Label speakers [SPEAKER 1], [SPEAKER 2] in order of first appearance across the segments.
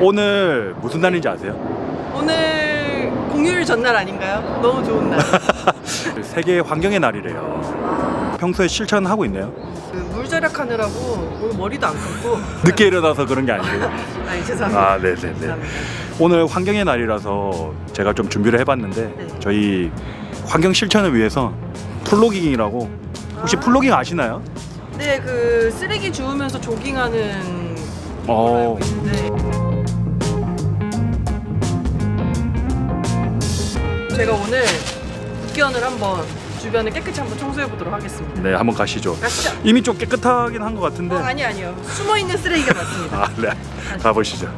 [SPEAKER 1] 오늘 무슨 날인지 아세요?
[SPEAKER 2] 오늘 공휴일 전날 아닌가요? 너무 좋은 날.
[SPEAKER 1] 세계 환경의 날이래요. 평소에 실천하고 있네요.
[SPEAKER 2] 그 물 절약하느라고 오늘 머리도 안 감고.
[SPEAKER 1] 늦게 일어나서 그런 게 아니고.
[SPEAKER 2] 아니 죄송합니다.
[SPEAKER 1] 아, 네, 네, 네.
[SPEAKER 2] 죄송합니다.
[SPEAKER 1] 오늘 환경의 날이라서 제가 좀 준비를 해봤는데
[SPEAKER 2] 네.
[SPEAKER 1] 저희 환경 실천을 위해서 플로깅이라고 혹시
[SPEAKER 2] 아.
[SPEAKER 1] 플로깅 아시나요?
[SPEAKER 2] 네, 그 쓰레기 주우면서 조깅하는
[SPEAKER 1] 어,
[SPEAKER 2] 알고 있는데. 제가 오늘 국견을 한번 주변을 깨끗이 한번 청소해 보도록 하겠습니다.
[SPEAKER 1] 네, 한번 가시죠.
[SPEAKER 2] 가시죠.
[SPEAKER 1] 이미 좀 깨끗하긴 한 것 같은데.
[SPEAKER 2] 어, 아니 아니요. 숨어 있는 쓰레기가 많습니다.
[SPEAKER 1] 아, 네. 가보시죠.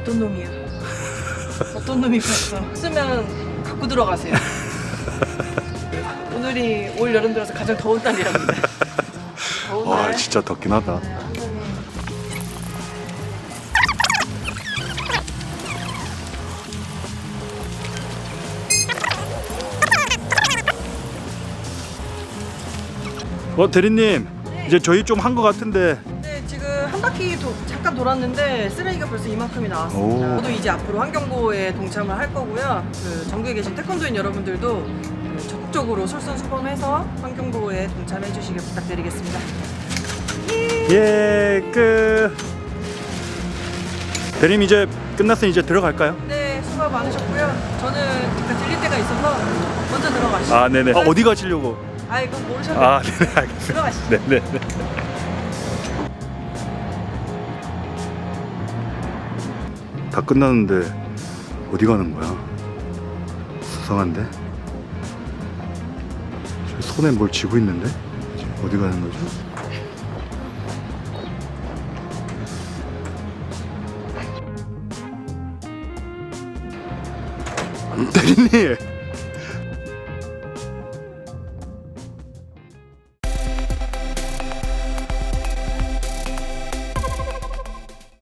[SPEAKER 2] 어떤 놈이야? 어떤 놈이 벌써 쓰면 갖고 들어가세요. 오늘이 올 여름 들어서 가장 더운 날이랍니다. 더운
[SPEAKER 1] 와,
[SPEAKER 2] 날.
[SPEAKER 1] 진짜 덥긴 하다. 어, 대리님.
[SPEAKER 2] 네.
[SPEAKER 1] 이제 저희 좀 한 것 같은데.
[SPEAKER 2] 네, 한 바퀴 도, 잠깐 돌았는데 쓰레기가 벌써 이만큼이 나왔습니다.
[SPEAKER 1] 오.
[SPEAKER 2] 저도 이제 앞으로 환경보호에 동참을 할 거고요. 그 전국에 계신 태권도인 여러분들도 그 적극적으로 솔선수범해서 환경보호에 동참해 주시길 부탁드리겠습니다.
[SPEAKER 1] 예, 끝. 대리님 이제 끝났으니 이제 들어갈까요?
[SPEAKER 2] 네, 수고 많으셨고요. 저는 잠깐 들릴 데가 있어서 먼저 들어가시죠.
[SPEAKER 1] 아, 네네. 아, 어디 가시려고?
[SPEAKER 2] 아, 이거 모르셨네요.
[SPEAKER 1] 아, 네네, 알겠습니다.
[SPEAKER 2] 들어가시죠.
[SPEAKER 1] 네네. 다 끝났는데 어디 가는 거야? 수상한데? 저 손에 뭘 쥐고 있는데? 어디 가는 거죠? 대리님